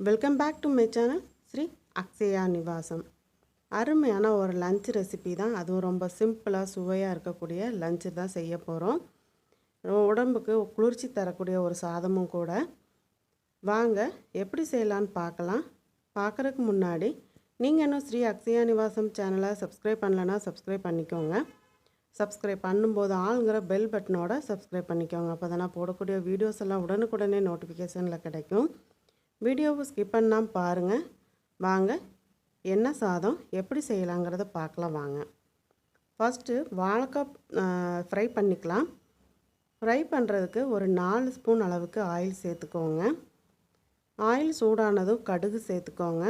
Welcome back to my channel Shri Akshaya Nivasam அருமையான ஒரு lunch recipe தான். அதுவும் ரொம்ப சிம்பிளாக சுவையாக இருக்கக்கூடிய லஞ்சு தான் செய்ய போகிறோம் உடம்புக்கு குளிர்ச்சி தரக்கூடிய ஒரு சாதமும் கூட. வாங்க எப்படி செய்யலான்னு பார்க்கலாம். பார்க்குறதுக்கு முன்னாடி நீங்கள் இன்னும் ஸ்ரீ அக்ஷயா நிவாசம் சேனலை சப்ஸ்கிரைப் பண்ணலன்னா சப்ஸ்கிரைப் பண்ணிக்கோங்க. சப்ஸ்கிரைப் பண்ணும்போது ஆளுங்கிற பெல் பட்டனோட சப்ஸ்கிரைப் பண்ணிக்கோங்க. அப்போ தானே போடக்கூடிய வீடியோஸ் எல்லாம் உடனுக்குடனே நோட்டிஃபிகேஷனில் கிடைக்கும். வீடியோவை ஸ்கிப் பண்ணாமல் பாருங்கள் வாங்க என்ன சாதம் எப்படி செய்யலாங்கிறத பார்க்கலாம் வாங்க. ஃபஸ்ட்டு வாழைக்காய் ஃப்ரை பண்ணிக்கலாம். ஃப்ரை பண்ணுறதுக்கு ஒரு நாலு ஸ்பூன் அளவுக்கு ஆயில் சேர்த்துக்கோங்க. ஆயில் சூடானதும் கடுகு சேர்த்துக்கோங்க.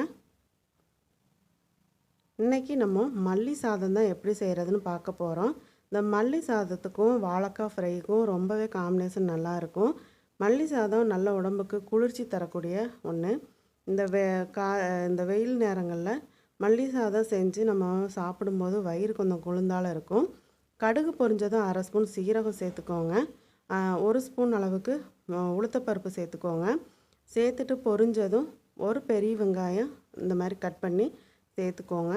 இன்றைக்கி நம்ம மல்லி சாதம் தான் எப்படி செய்கிறதுன்னு பார்க்க போகிறோம் இந்த மல்லி சாதத்துக்கும் வாழைக்காய் ஃப்ரைக்கும் ரொம்பவே காம்பினேஷன் நல்லாயிருக்கும் மல்லி சாதம் நல்ல உடம்புக்கு குளிர்ச்சி தரக்கூடிய ஒன்று இந்த வெ கா இந்த வெயில் நேரங்களில் மல்லி சாதம் செஞ்சு நம்ம சாப்பிடும்போது வயிறு கொஞ்சம் குளிர்ந்தால இருக்கும். கடுகு பொரிஞ்சதும் அரை ஸ்பூன் சீரகம் சேர்த்துக்கோங்க. ஒரு ஸ்பூன் அளவுக்கு உளுத்தப்பருப்பு சேர்த்துக்கோங்க. சேர்த்துட்டு பொரிஞ்சதும் ஒரு பெரிய வெங்காயம் இந்த மாதிரி கட் பண்ணி சேர்த்துக்கோங்க.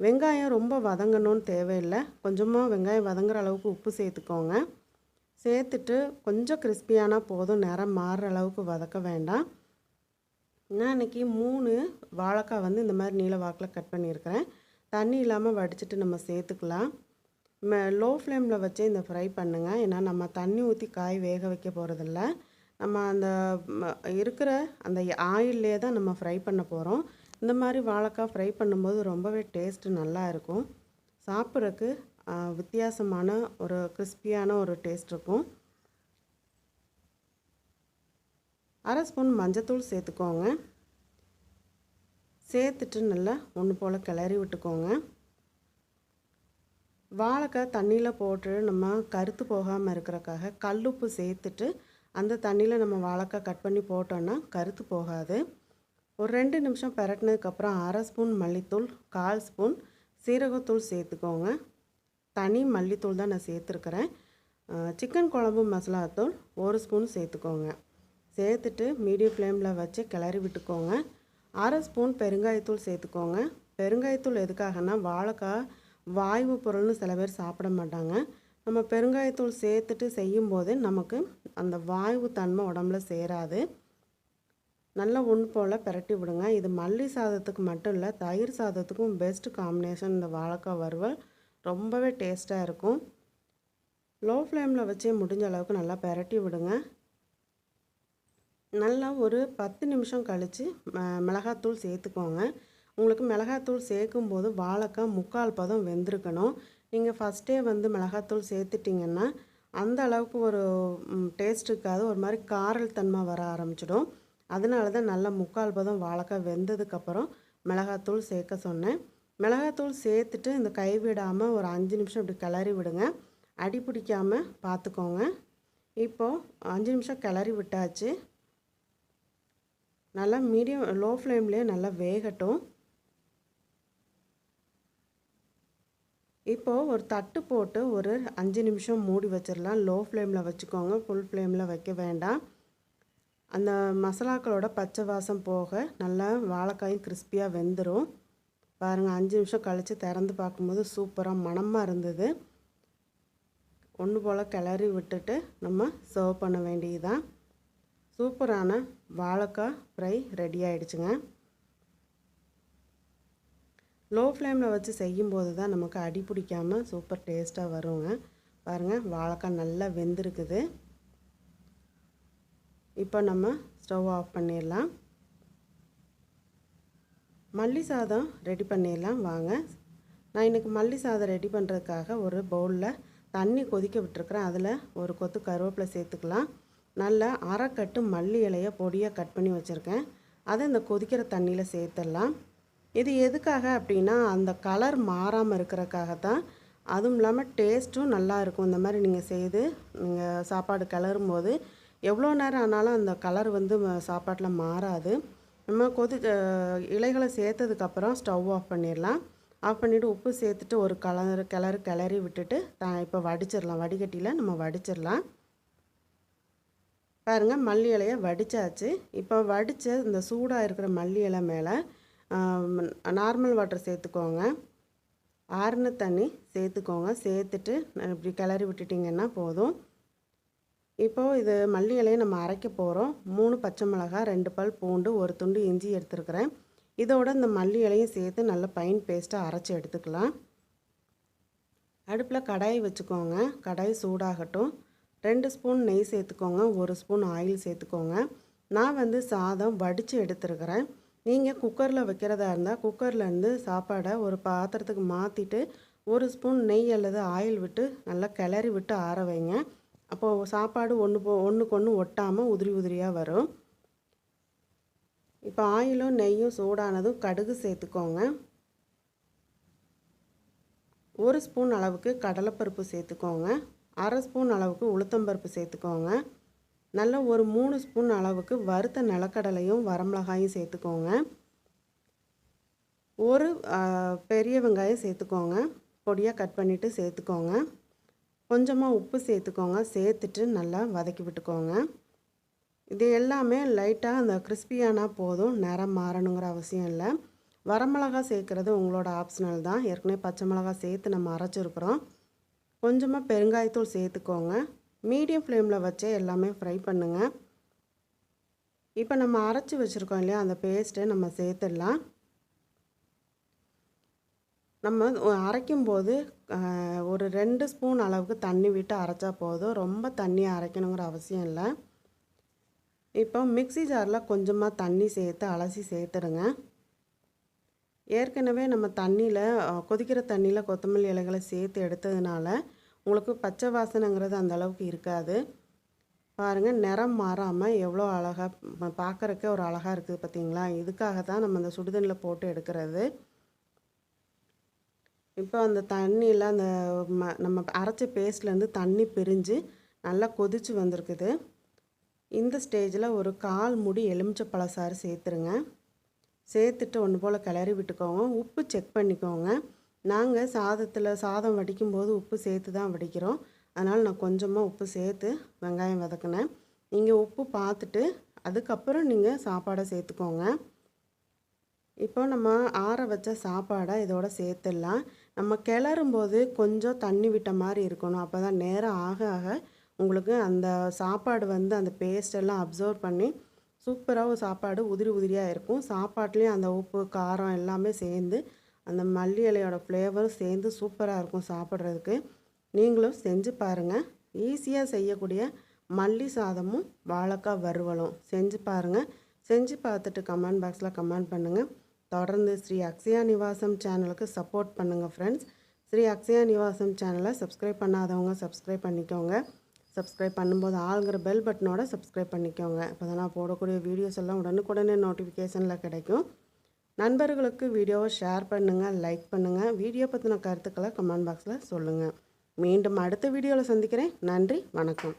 வெங்காயம் ரொம்ப வதங்கணும்னு தேவையில்லை. கொஞ்சமாக வெங்காயம் வதங்குற அளவுக்கு உப்பு சேர்த்துக்கோங்க. சேர்த்துட்டு கொஞ்சம் கிறிஸ்பியானால் போதும். நிறம் மாறுற அளவுக்கு வதக்க வேண்டாம். நான் இன்றைக்கி மூணு வாழைக்காய் வந்து இந்த மாதிரி நீல வாக்கில் கட் பண்ணியிருக்கிறேன். தண்ணி இல்லாமல் வடிச்சிட்டு நம்ம சேர்த்துக்கலாம். லோ ஃப்ளேமில் வச்சு இந்த ஃப்ரை பண்ணுங்கள் ஏன்னா நம்ம தண்ணி ஊற்றி காய் வேக வைக்க போகிறதில்ல நம்ம அந்த இருக்கிற அந்த ஆயிலே தான் நம்ம ஃப்ரை பண்ண போகிறோம் இந்த மாதிரி வாழைக்காய் ஃப்ரை பண்ணும்போது ரொம்பவே டேஸ்ட்டு நல்லா இருக்கும். சாப்பிட்றதுக்கு வித்தியாசமான ஒரு கிறிஸ்பியான ஒரு டேஸ்ட் இருக்கும். அரை ஸ்பூன் மஞ்சத்தூள் சேர்த்துக்கோங்க. சேர்த்துட்டு நல்லா ஒன்று போல் கிளறி விட்டுக்கோங்க. வாழைக்காய் தண்ணியில் போட்டு நம்ம கருத்து போகாமல் இருக்கிறக்காக கல்லுப்பு சேர்த்துட்டு அந்த தண்ணியில் நம்ம வாழைக்காய் கட் பண்ணி போட்டோன்னா கருத்து போகாது. ஒரு ரெண்டு நிமிஷம் பரட்டினதுக்கப்புறம் அரை ஸ்பூன் மல்லித்தூள் கால் ஸ்பூன் சீரகத்தூள் சேர்த்துக்கோங்க. தனி மல்லித்தூள் தான் நான் சேர்த்துருக்குறேன். சிக்கன் குழம்பு மசாலாத்தூள் ஒரு ஸ்பூன் சேர்த்துக்கோங்க. சேர்த்துட்டு மீடியம் ஃப்ளேமில் வச்சு கிளறி விட்டுக்கோங்க. அரை ஸ்பூன் பெருங்காயத்தூள் சேர்த்துக்கோங்க. பெருங்காயத்தூள் எதுக்காகனா வாழைக்காய் வாய்வு பொருள்னு சில பேர் சாப்பிட மாட்டாங்க. நம்ம பெருங்காயத்தூள் சேர்த்துட்டு செய்யும்போது நமக்கு அந்த வாய்வு தன்மை உடம்புல சேராது. நல்லா ஒன்று போல் பிரட்டி விடுங்க. இது மல்லி சாதத்துக்கு மட்டும் இல்லை தயிர் சாதத்துக்கும் பெஸ்ட் காம்பினேஷன் இந்த வாழைக்காய் வறுவல். ரொம்பவே டேஸ்ட்டாக இருக்கும். லோ ஃப்ளேமில் வச்சே முடிஞ்ச அளவுக்கு நல்லா பிரட்டி விடுங்க. நல்லா ஒரு பத்து நிமிஷம் கழித்து மிளகாத்தூள் சேர்த்துக்கோங்க. உங்களுக்கு மிளகாத்தூள் சேர்க்கும் போது வாழைக்காய் முக்கால் பதம் வெந்திருக்கணும். நீங்கள் ஃபஸ்ட்டே வந்து மிளகாத்தூள் சேர்த்துட்டிங்கன்னா அந்த அளவுக்கு ஒரு டேஸ்ட் இருக்காது. ஒரு மாதிரி காரல் தன்மை வர ஆரம்பிச்சிடும். அதனால தான் நல்லா முக்கால் பதம் வாழைக்காய் வெந்ததுக்கப்புறம் மிளகாத்தூள் சேர்க்க சொன்னேன். மிளகாத்தூள் சேர்த்துட்டு இந்த கை விடாமல் ஒரு அஞ்சு நிமிஷம் இப்படி கிளறி விடுங்க. அடி பிடிக்காமல் பார்த்துக்கோங்க இப்போது அஞ்சு நிமிஷம் கிளறி விட்டாச்சு. நல்லா மீடியம் லோ ஃப்ளேம்லேயே நல்லா வேகட்டும். இப்போது ஒரு தட்டு போட்டு ஒரு அஞ்சு நிமிஷம் மூடி வச்சிடலாம். லோ ஃப்ளேமில் வச்சுக்கோங்க. ஃபுல் ஃப்ளேமில் வைக்க வேண்டாம். அந்த மசாலாக்களோட பச்சை வாசம் போக நல்லா வாழைக்காயும் கிறிஸ்பியாக வெந்துடும் பாருங்கள் அஞ்சு நிமிஷம் கழித்து திறந்து பார்க்கும்போது சூப்பராக மணமாக இருந்தது. ஒன்று போல் கிளறி விட்டுட்டு நம்ம சர்வ் பண்ண வேண்டியதுதான். சூப்பரான வாழைக்காய் ஃப்ரை ரெடி ஆகிடுச்சுங்க லோ ஃப்ளேமில் வச்சு செய்யும்போது தான் நமக்கு அடி பிடிக்காமல் சூப்பர் டேஸ்ட்டாக வருங்க. பாருங்கள் வாழைக்காய் நல்லா வெந்திருக்குது. இப்போ நம்ம ஸ்டவ் ஆஃப் பண்ணிடலாம். மல்லி சாதம் ரெடி பண்ணிடலாம் வாங்க. நான் இன்றைக்கி மல்லி சாதம் ரெடி பண்ணுறதுக்காக ஒரு பவுலில் தண்ணி கொதிக்க விட்டுருக்குறேன். அதில் ஒரு கொத்து கருவேப்பிலை சேர்த்துக்கலாம். நல்லா அரைக்கட்டு மல்லி இலையை பொடியாக கட் பண்ணி வச்சுருக்கேன். அதை இந்த கொதிக்கிற தண்ணியில் சேர்த்துடலாம். இது எதுக்காக அப்படின்னா அந்த கலர் மாறாமல் இருக்கிறக்காக தான். அதுவும் இல்லாமல் டேஸ்ட்டும் நல்லாயிருக்கும் இந்த மாதிரி நீங்கள் செய்து நீங்கள் சாப்பாடு கிளறும் போது எவ்வளோ நேரம் ஆனாலும் அந்த கலர் வந்து சாப்பாட்டில் மாறாது. நம்ம கொதி இலைகளை சேர்த்ததுக்கப்புறம் ஸ்டவ் ஆஃப் பண்ணிடலாம். ஆஃப் பண்ணிவிட்டு உப்பு சேர்த்துட்டு ஒரு கலர் கிளறு கிளறி விட்டுட்டு த இப்போ வடிச்சிடலாம். வடிகட்டியில் நம்ம வடிச்சிடலாம். பாருங்கள் மல்லி இலையை வடித்தாச்சு இப்போ வடித்த இந்த சூடாக இருக்கிற மல்லி இலை மேலே நார்மல் வாட்டர் சேர்த்துக்கோங்க. ஆறுன தண்ணி சேர்த்துக்கோங்க. சேர்த்துட்டு இப்படி கிளறி விட்டுட்டிங்கன்னா போதும். இப்போது இது மல்லி இலையை நம்ம அரைக்க போகிறோம் மூணு பச்சை மிளகாய் ரெண்டு பல் பூண்டு ஒரு துண்டு இஞ்சி எடுத்துருக்கிறேன். இதோட இந்த மல்லி இலையும் சேர்த்து நல்ல பைன் பேஸ்ட்டாக அரைச்சி எடுத்துக்கலாம். அடுப்பில் கடாய் வச்சுக்கோங்க. கடாய் சூடாகட்டும். ரெண்டு ஸ்பூன் நெய் சேர்த்துக்கோங்க. ஒரு ஸ்பூன் ஆயில் சேர்த்துக்கோங்க. நான் வந்து சாதம் வடித்து எடுத்துருக்கிறேன். நீங்கள் குக்கரில் வைக்கிறதா இருந்தால் குக்கர்லேருந்து சாப்பாடை ஒரு பாத்திரத்துக்கு மாற்றிட்டு ஒரு ஸ்பூன் நெய் அல்லது ஆயில் விட்டு நல்லா கிளறி விட்டு ஆற வைங்க. அப்போது சாப்பாடு ஒன்று போ ஒன்றுக்கு ஒன்று ஒட்டாமல் உதிரி உதிரியாக வரும். இப்போ ஆயிலும் நெய்யும் சூடானதும் கடுகு சேர்த்துக்கோங்க. ஒரு ஸ்பூன் அளவுக்கு கடலைப்பருப்பு சேர்த்துக்கோங்க. அரை ஸ்பூன் அளவுக்கு உளுத்தம்பருப்பு சேர்த்துக்கோங்க. நல்ல ஒரு மூணு ஸ்பூன் அளவுக்கு வறுத்த நிலக்கடலையும் வரமிளகாயும் சேர்த்துக்கோங்க. ஒரு பெரிய வெங்காயம் சேர்த்துக்கோங்க. பொடியாக கட் பண்ணிவிட்டு சேர்த்துக்கோங்க. கொஞ்சமாக உப்பு சேர்த்துக்கோங்க. சேர்த்துட்டு நல்லா வதக்கி விட்டுக்கோங்க. இது எல்லாமே லைட்டாக அந்த கிறிஸ்பியானா போதும். நிறம் மாறணுங்கிற அவசியம் இல்லை. வரமிளகா சேர்க்குறது உங்களோட ஆப்ஷனல் தான். ஏற்கனவே பச்சை மிளகா சேர்த்து நம்ம அரைச்சிருக்கிறோம். கொஞ்சமாக பெருங்காயத்தூள் சேர்த்துக்கோங்க. மீடியம் ஃப்ளேமில் வச்சே எல்லாமே ஃப்ரை பண்ணுங்கள் இப்போ நம்ம அரைச்சி வச்சுருக்கோம் இல்லையா? அந்த பேஸ்ட்டை நம்ம சேர்த்துடலாம். நம்ம அரைக்கும்போது ஒரு ரெண்டு ஸ்பூன் அளவுக்கு தண்ணி விட்டு அரைச்சா போதும். ரொம்ப தண்ணியை அரைக்கணுங்கிற அவசியம் இல்லை. இப்போ மிக்சி ஜாரில் கொஞ்சமாக தண்ணி சேர்த்து அலசி சேர்த்துடுங்க. ஏற்கனவே நம்ம தண்ணியில் கொதிக்கிற தண்ணியில் கொத்தமல்லி இலைகளை சேர்த்து எடுத்ததுனால உங்களுக்கு பச்சை வாசனைங்கிறது அந்த அளவுக்கு இருக்காது. பாருங்கள் நிறம் மாறாமல் எவ்வளோ அழகாக பார்க்குறக்கே ஒரு அழகாக இருக்குது பார்த்தீங்களா இதுக்காக தான் நம்ம அந்த சுடுதண்ணில் போட்டு எடுக்கிறது. இப்போ அந்த தண்ணியெல்லாம் அந்த ம நம்ம அரைச்ச பேஸ்ட்லேருந்து தண்ணி பிரிஞ்சு நல்லா கொதித்து வந்திருக்குது. இந்த ஸ்டேஜில் ஒரு கால் முடி எலுமிச்சை பழசாறு சேர்த்துருங்க. சேர்த்துட்டு ஒன்று போல் கிளறி விட்டுக்கோங்க. உப்பு செக் பண்ணிக்கோங்க. நாங்கள் சாதத்தில் சாதம் வடிக்கும்போது உப்பு சேர்த்து தான் வடிக்கிறோம். அதனால் நான் கொஞ்சமாக உப்பு சேர்த்து வெங்காயம் வதக்கினேன். நீங்கள் உப்பு பார்த்துட்டு அதுக்கப்புறம் நீங்கள் சாப்பாடை சேர்த்துக்கோங்க. இப்போ நம்ம ஆற வச்ச சாப்பாடை இதோட சேர்த்துடலாம். நம்ம கிளறும்போது கொஞ்சம் தண்ணி விட்ட மாதிரி இருக்கணும். அப்போ தான் நேரம் ஆக ஆக உங்களுக்கு அந்த சாப்பாடு வந்து அந்த பேஸ்டெல்லாம் அப்சர்வ் பண்ணி சூப்பராக சாப்பாடு உதிரி உதிரியாக இருக்கும். சாப்பாட்லேயும் அந்த உப்பு காரம் எல்லாமே சேர்ந்து அந்த மல்லி இலையோட ஃப்ளேவரும் சேர்ந்து சூப்பராக இருக்கும் சாப்பிட்றதுக்கு. நீங்களும் செஞ்சு பாருங்கள் ஈஸியாக செய்யக்கூடிய மல்லி சாதமும் வாழைக்காய் வறுவலும். செஞ்சு பாருங்கள் செஞ்சு பார்த்துட்டு கமெண்ட் பாக்ஸில் கமெண்ட் பண்ணுங்கள் தொடர்ந்து ஸ்ரீ அக்ஷயா நிவாசம் சேனலுக்கு சப்போர்ட் பண்ணுங்கள் ஃப்ரெண்ட்ஸ் ஸ்ரீ அக்ஷயா நிவாசம் சேனலை சப்ஸ்கிரைப் பண்ணாதவங்க சப்ஸ்கிரைப் பண்ணிக்கோங்க. சப்ஸ்கிரைப் பண்ணும்போது ஆளுங்கிற பெல் பட்டனோட சப்ஸ்கிரைப் பண்ணிக்கோங்க. இப்போ தான் நான் போடக்கூடிய வீடியோஸ் எல்லாம் உடனுக்குடனே நோட்டிஃபிகேஷனில் கிடைக்கும். நண்பர்களுக்கு வீடியோவை ஷேர் பண்ணுங்கள் லைக் பண்ணுங்கள் வீடியோ பற்றின கருத்துக்களை கமெண்ட் பாக்ஸில் சொல்லுங்கள் மீண்டும் அடுத்த வீடியோவில் சந்திக்கிறேன். நன்றி வணக்கம்.